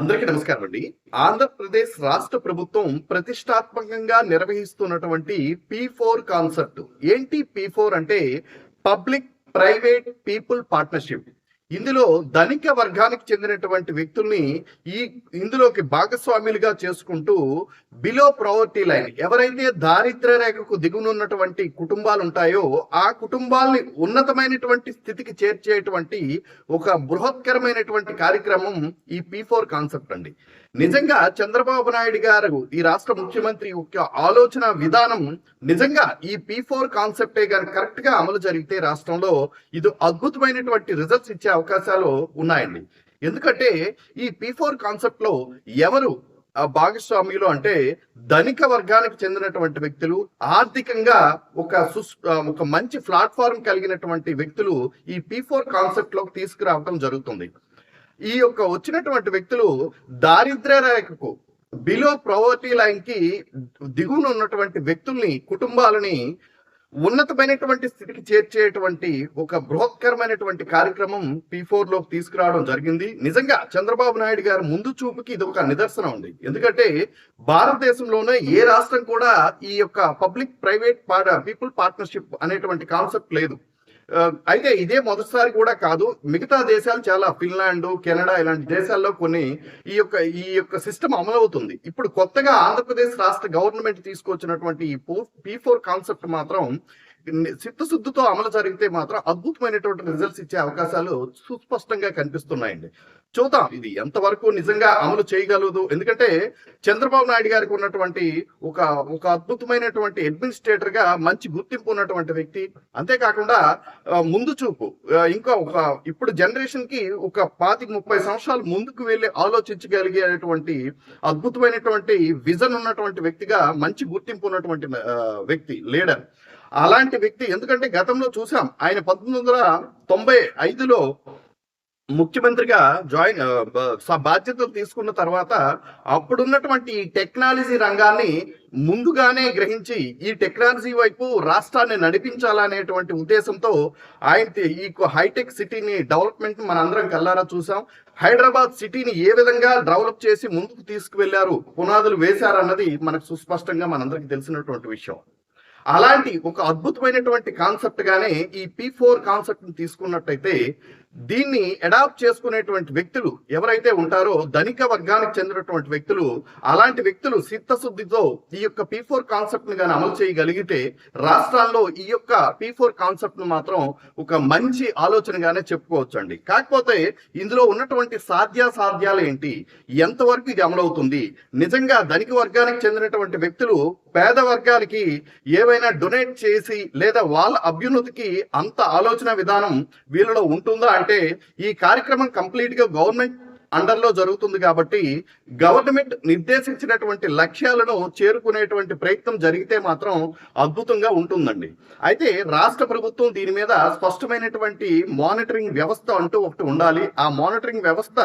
అందరికీ నమస్కారం అండి ఆంధ్రప్రదేశ్ రాష్ట్ర ప్రభుత్వం ప్రతిష్టాత్మకంగా నిర్వహిస్తున్నటువంటి పి ఫోర్ కాన్సెప్ట్. ఏంటి పి ఫోర్ అంటే పబ్లిక్ ప్రైవేట్ పీపుల్ పార్ట్నర్షిప్. ఇందులో ధనిక వర్గానికి చెందినటువంటి వ్యక్తుల్ని ఈ ఇందులోకి భాగస్వాములుగా చేసుకుంటూ బిలో ప్రావర్టీ లైన్ ఎవరైతే దారిద్ర రేఖకు దిగునున్నటువంటి కుటుంబాలు ఉంటాయో ఆ కుటుంబాల్ని ఉన్నతమైనటువంటి స్థితికి చేర్చేటువంటి ఒక బృహత్కరమైనటువంటి కార్యక్రమం ఈ పి ఫోర్ కాన్సెప్ట్ అండి. నిజంగా చంద్రబాబు నాయుడు గారు ఈ రాష్ట్ర ముఖ్యమంత్రి యొక్క ఆలోచన విధానం నిజంగా ఈ పి ఫోర్ కాన్సెప్టే గారు కరెక్ట్గా అమలు జరిగితే రాష్ట్రంలో ఇది అద్భుతమైనటువంటి రిజల్ట్స్ ఇచ్చే అవకాశాలు ఉన్నాయండి. ఎందుకంటే ఈ పి ఫోర్ కాన్సెప్ట్లో ఎవరు భాగస్వామ్యులు అంటే ధనిక వర్గానికి చెందినటువంటి వ్యక్తులు ఆర్థికంగా ఒక సుస్ ఒక మంచి ప్లాట్ఫామ్ కలిగినటువంటి వ్యక్తులు ఈ పి ఫోర్ కాన్సెప్ట్లోకి తీసుకురావడం జరుగుతుంది. ఈ యొక్క వచ్చినటువంటి వ్యక్తులు దారిద్ర్య రేఖకు బిలో ప్రవర్టీ లైన్కి దిగువన ఉన్నటువంటి వ్యక్తుల్ని కుటుంబాలని ఉన్నతమైనటువంటి స్థితికి చేర్చేటువంటి ఒక బృహత్కరమైనటువంటి కార్యక్రమం పి ఫోర్లోకి తీసుకురావడం జరిగింది. నిజంగా చంద్రబాబు నాయుడు గారి ముందు చూపుకి ఇది ఒక నిదర్శనం ఉంది ఎందుకంటే భారతదేశంలోనే ఏ రాష్ట్రం కూడా ఈ యొక్క పబ్లిక్ ప్రైవేట్ పీపుల్ పార్ట్నర్షిప్ అనేటువంటి కాన్సెప్ట్ లేదు. అయితే ఇదే మొదటిసారి కూడా కాదు మిగతా దేశాలు చాలా ఫిన్లాండ్ కెనడా ఇలాంటి దేశాల్లో కొన్ని ఈ యొక్క ఈ యొక్క సిస్టమ్ అమలవుతుంది. ఇప్పుడు కొత్తగా ఆంధ్రప్రదేశ్ రాష్ట్ర గవర్నమెంట్ తీసుకొచ్చినటువంటి ఈ పీ ఫోర్ కాన్సెప్ట్ మాత్రం చిత్తశుద్ధితో అమలు జరిగితే మాత్రం అద్భుతమైనటువంటి రిజల్ట్స్ ఇచ్చే అవకాశాలు సుస్పష్టంగా కనిపిస్తున్నాయండి. చూద్దాం ఇది ఎంతవరకు నిజంగా అమలు చేయగలదు. ఎందుకంటే చంద్రబాబు నాయుడు గారికి ఉన్నటువంటి ఒక ఒక అద్భుతమైనటువంటి అడ్మినిస్ట్రేటర్గా మంచి గుర్తింపు ఉన్నటువంటి వ్యక్తి. అంతేకాకుండా ముందు చూపు ఇంకా ఒక ఇప్పుడు జనరేషన్కి ఒక పాతిక ముప్పై సంవత్సరాలు ముందుకు వెళ్ళి ఆలోచించగలిగేటువంటి అద్భుతమైనటువంటి విజన్ ఉన్నటువంటి వ్యక్తిగా మంచి గుర్తింపు ఉన్నటువంటి వ్యక్తి లీడర్ అలాంటి వ్యక్తి ఎందుకంటే గతంలో చూసాం. ఆయన పంతొమ్మిది వందల తొంభై ఐదులో ముఖ్యమంత్రిగా జాయిన్ బాధ్యతలు తీసుకున్న తర్వాత అప్పుడున్నటువంటి ఈ టెక్నాలజీ రంగాన్ని ముందుగానే గ్రహించి ఈ టెక్నాలజీ వైపు రాష్ట్రాన్ని నడిపించాలనేటువంటి ఉద్దేశంతో ఆయన ఈ హైటెక్ సిటీని డెవలప్మెంట్ మనందరం కల్లారా చూసాం. హైదరాబాద్ సిటీని ఏ విధంగా డెవలప్ చేసి ముందుకు తీసుకువెళ్ళారు పునాదులు వేశారన్నది మనకు సుస్పష్టంగా మనందరికి తెలిసినటువంటి విషయం. అలాంటి ఒక అద్భుతమైనటువంటి కాన్సెప్ట్ గానే ఈ పి ఫోర్ కాన్సెప్ట్ తీసుకున్నట్టయితే దీన్ని అడాప్ట్ చేసుకునేటువంటి వ్యక్తులు ఎవరైతే ఉంటారో ధనిక వర్గానికి చెందినటువంటి వ్యక్తులు అలాంటి వ్యక్తులు చిత్తశుద్ధితో ఈ యొక్క పి ఫోర్ కాన్సెప్ట్ని కానీ అమలు చేయగలిగితే రాష్ట్రాల్లో ఈ యొక్క పి ఫోర్ కాన్సెప్ట్ను మాత్రం ఒక మంచి ఆలోచనగానే చెప్పుకోవచ్చు అండి కాకపోతే ఇందులో ఉన్నటువంటి సాధ్యాసాధ్యాలు ఏంటి? ఎంతవరకు ఇది అమలవుతుంది? నిజంగా ధనిక వర్గానికి చెందినటువంటి వ్యక్తులు పేద వర్గానికి ఏవైనా డొనేట్ చేసి లేదా వాళ్ళ అభ్యున్నతికి అంత ఆలోచన విధానం వీళ్ళలో ఉంటుందా? అంటే ఈ కార్యక్రమం కంప్లీట్గా గవర్నమెంట్ అండర్లో జరుగుతుంది కాబట్టి గవర్నమెంట్ నిర్దేశించినటువంటి లక్ష్యాలను చేరుకునేటువంటి ప్రయత్నం జరిగితే మాత్రం అద్భుతంగా ఉంటుందండి. అయితే రాష్ట్ర ప్రభుత్వం దీని మీద స్పష్టమైనటువంటి మానిటరింగ్ వ్యవస్థ అంటూ ఒకటి ఉండాలి. ఆ మానిటరింగ్ వ్యవస్థ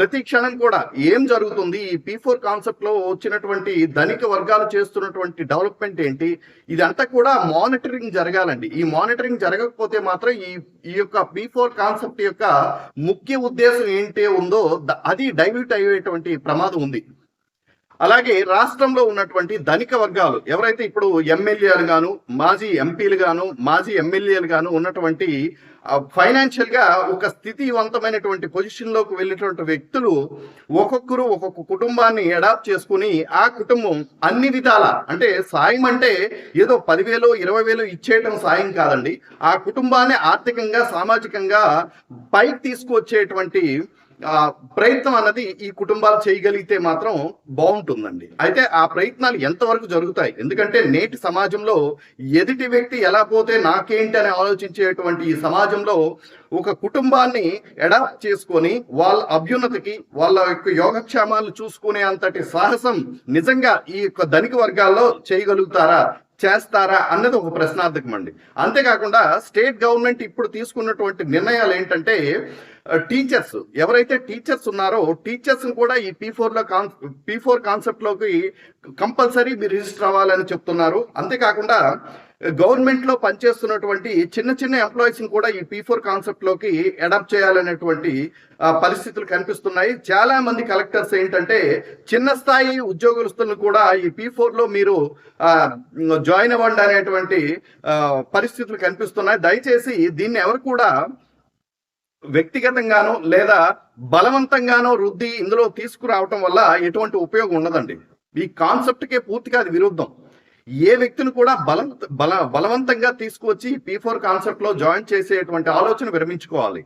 ప్రతి క్షణం కూడా ఏం జరుగుతుంది? ఈ పీ ఫోర్ కాన్సెప్ట్లో వచ్చినటువంటి ధనిక వర్గాలు చేస్తున్నటువంటి డెవలప్మెంట్ ఏంటి? ఇదంతా కూడా మానిటరింగ్ జరగాలండి. ఈ మానిటరింగ్ జరగకపోతే మాత్రం ఈ ఈ యొక్క పీ ఫోర్ కాన్సెప్ట్ యొక్క ముఖ్య ఉద్దేశం ఏంటి ఉందో అది డైల్యూట్ అయ్యేటువంటి ప్రమాదం ఉంది. అలాగే రాష్ట్రంలో ఉన్నటువంటి ధనిక వర్గాలు ఎవరైతే ఇప్పుడు ఎమ్మెల్యేలు గాను మాజీ ఎంపీలు గాను మాజీ ఎమ్మెల్యేలు గాను ఉన్నటువంటి ఫైనాన్షియల్గా ఒక స్థితివంతమైనటువంటి పొజిషన్లోకి వెళ్ళినటువంటి వ్యక్తులు ఒక్కొక్కరు ఒక్కొక్క కుటుంబాన్ని అడాప్ట్ చేసుకుని ఆ కుటుంబం అన్ని విధాల అంటే సాయం అంటే ఏదో పదివేలు ఇరవై వేలు ఇచ్చేయటం సాయం కాదండి. ఆ కుటుంబాన్ని ఆర్థికంగా సామాజికంగా పైకి తీసుకువచ్చేటువంటి ప్రయత్నం అన్నది ఈ కుటుంబాలు చేయగలిగితే మాత్రం బాగుంటుందండి. అయితే ఆ ప్రయత్నాలు ఎంతవరకు జరుగుతాయి? ఎందుకంటే నేటి సమాజంలో ఎదుటి వ్యక్తి ఎలా పోతే నాకేంటి అని ఆలోచించేటువంటి ఈ సమాజంలో ఒక కుటుంబాన్ని అడాప్ట్ చేసుకొని వాళ్ళ అభ్యున్నతికి వాళ్ళ యొక్క యోగక్షేమాలు చూసుకునే అంతటి సాహసం నిజంగా ఈ యొక్క ధనిక వర్గాల్లో చేయగలుగుతారా చేస్తారా అన్నది ఒక ప్రశ్నార్థకం అండి. అంతేకాకుండా స్టేట్ గవర్నమెంట్ ఇప్పుడు తీసుకున్నటువంటి నిర్ణయాలు ఏంటంటే టీచర్స్ ఎవరైతే టీచర్స్ ఉన్నారో టీచర్స్ కూడా ఈ పీ ఫోర్లో కాన్ పీ ఫోర్ కాన్సెప్ట్లోకి కంపల్సరీ మీరు రిజిస్టర్ అవ్వాలని చెప్తున్నారు. అంతేకాకుండా గవర్నమెంట్లో పనిచేస్తున్నటువంటి చిన్న చిన్న ఎంప్లాయీస్ కూడా ఈ పీ ఫోర్ కాన్సెప్ట్లోకి అడాప్ట్ చేయాలనేటువంటి పరిస్థితులు కనిపిస్తున్నాయి. చాలా మంది కలెక్టర్స్ ఏంటంటే చిన్న స్థాయి ఉద్యోగస్తులను కూడా ఈ పీ ఫోర్లో మీరు జాయిన్ అవ్వండి అనేటువంటి పరిస్థితులు కనిపిస్తున్నాయి. దయచేసి దీన్ని ఎవరు కూడా వ్యక్తిగతంగానో లేదా బలవంతంగానో వృద్ధి ఇందులో తీసుకురావటం వల్ల ఎటువంటి ఉపయోగం ఉండదండి. ఈ కాన్సెప్ట్ కే పూర్తిగా అది విరుద్ధం. ఏ వ్యక్తిని కూడా బలం బల బలవంతంగా తీసుకువచ్చి పీ ఫోర్ కాన్సెప్ట్లో జాయిన్ చేసేటువంటి ఆలోచన విరమించుకోవాలి.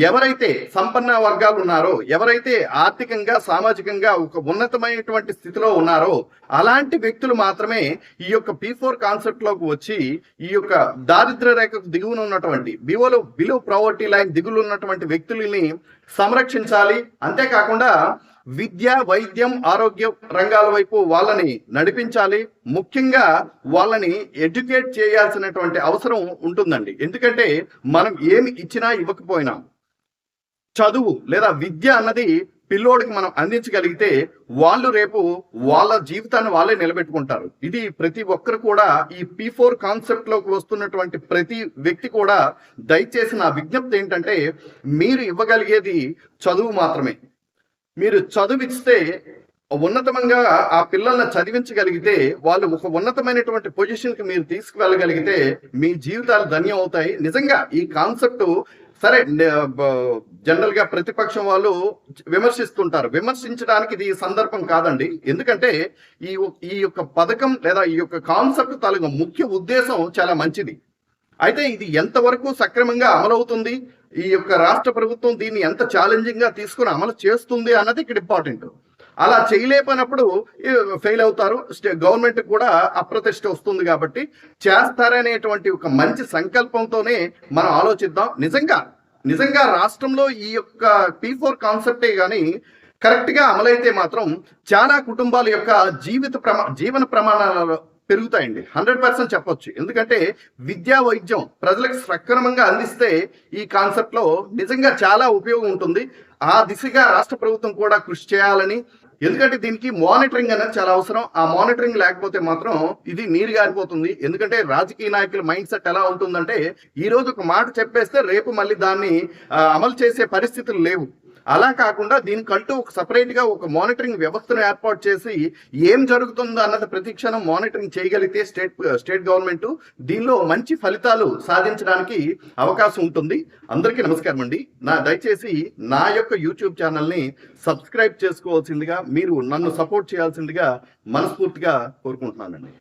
ఎవరైతే సంపన్న వర్గాలు ఉన్నారో ఎవరైతే ఆర్థికంగా సామాజికంగా ఒక ఉన్నతమైనటువంటి స్థితిలో ఉన్నారో అలాంటి వ్యక్తులు మాత్రమే ఈ యొక్క పీ ఫోర్ కాన్సెప్ట్లోకి వచ్చి ఈ యొక్క దారిద్ర రేఖకు దిగువన ఉన్నటువంటి బివోలో బిలో ప్రావర్టీ లైన్ దిగులు ఉన్నటువంటి వ్యక్తులని సంరక్షించాలి. అంతేకాకుండా విద్య వైద్యం ఆరోగ్య రంగాల వైపు వాళ్ళని నడిపించాలి. ముఖ్యంగా వాళ్ళని ఎడ్యుకేట్ చేయాల్సినటువంటి అవసరం ఉంటుందండి. ఎందుకంటే మనం ఏమి ఇచ్చినా ఇవ్వకపోయినా చదువు లేదా విద్య అన్నది పిల్లోడికి మనం అందించగలిగితే వాళ్ళు రేపు వాళ్ళ జీవితాన్ని వాళ్ళే నిలబెట్టుకుంటారు. ఇది ప్రతి ఒక్కరు కూడా ఈ పీ ఫోర్ కాన్సెప్ట్లోకి వస్తున్నటువంటి ప్రతి వ్యక్తి కూడా దయచేసి నా విజ్ఞప్తి ఏంటంటే మీరు ఇవ్వగలిగేది చదువు మాత్రమే. మీరు చదివిస్తే ఉన్నతమంగా ఆ పిల్లల్ని చదివించగలిగితే వాళ్ళు ఒక ఉన్నతమైనటువంటి పొజిషన్కి మీరు తీసుకువెళ్ళగలిగితే మీ జీవితాలు ధన్యం అవుతాయి. నిజంగా ఈ కాన్సెప్ట్ సరే జనరల్గా ప్రతిపక్షం వాళ్ళు విమర్శిస్తుంటారు. విమర్శించడానికి ఇది సందర్భం కాదండి. ఎందుకంటే ఈ ఈ యొక్క పథకం లేదా ఈ యొక్క కాన్సెప్ట్ తాలూకు ముఖ్య ఉద్దేశం చాలా మంచిది. అయితే ఇది ఎంతవరకు సక్రమంగా అమలవుతుంది? ఈ యొక్క రాష్ట్ర ప్రభుత్వం దీన్ని ఎంత ఛాలెంజింగ్గా తీసుకుని అమలు చేస్తుంది అన్నది ఇక్కడ ఇంపార్టెంట్ అలా చేయలేకపోయినప్పుడు ఫెయిల్ అవుతారు. గవర్నమెంట్ కూడా అప్రతిష్ట వస్తుంది కాబట్టి చేస్తారనేటువంటి ఒక మంచి సంకల్పంతోనే మనం ఆలోచిద్దాం. నిజంగా నిజంగా రాష్ట్రంలో ఈ యొక్క పీ ఫోర్ కాన్సెప్టే కానీ కరెక్ట్గా అమలైతే మాత్రం చాలా కుటుంబాల యొక్క జీవిత ప్రమా జీవన ప్రమాణాలు పెరుగుతాయండి. హండ్రెడ్ పర్సెంట్ చెప్పొచ్చు. ఎందుకంటే విద్యా వైద్యం ప్రజలకు సక్రమంగా అందిస్తే ఈ కాన్సెప్ట్లో నిజంగా చాలా ఉపయోగం ఉంటుంది. ఆ దిశగా రాష్ట్ర ప్రభుత్వం కూడా కృషి చేయాలని ఎందుకంటే దీనికి మానిటరింగ్ అనేది చాలా అవసరం. ఆ మానిటరింగ్ లేకపోతే మాత్రం ఇది నీరు గారిపోతుంది. ఎందుకంటే రాజకీయ నాయకుల మైండ్ సెట్ ఎలా ఉంటుందంటే ఈ రోజు ఒక మాట చెప్పేస్తే రేపు మళ్ళీ దాన్ని అమలు చేసే పరిస్థితులు లేవు. అలా కాకుండా దీనికంటూ ఒక సపరేట్గా ఒక మానిటరింగ్ వ్యవస్థను ఏర్పాటు చేసి ఏం జరుగుతుందో అన్నది ప్రతిక్షణం మానిటరింగ్ చేయగలిగితే స్టేట్ స్టేట్ గవర్నమెంట్ దీనిలో మంచి ఫలితాలు సాధించడానికి అవకాశం ఉంటుంది. అందరికీ నమస్కారం అండి. నా దయచేసి నా యొక్క యూట్యూబ్ ఛానల్ని సబ్స్క్రైబ్ చేసుకోవాల్సిందిగా మీరు నన్ను సపోర్ట్ చేయాల్సిందిగా మనస్ఫూర్తిగా కోరుకుంటున్నానండి.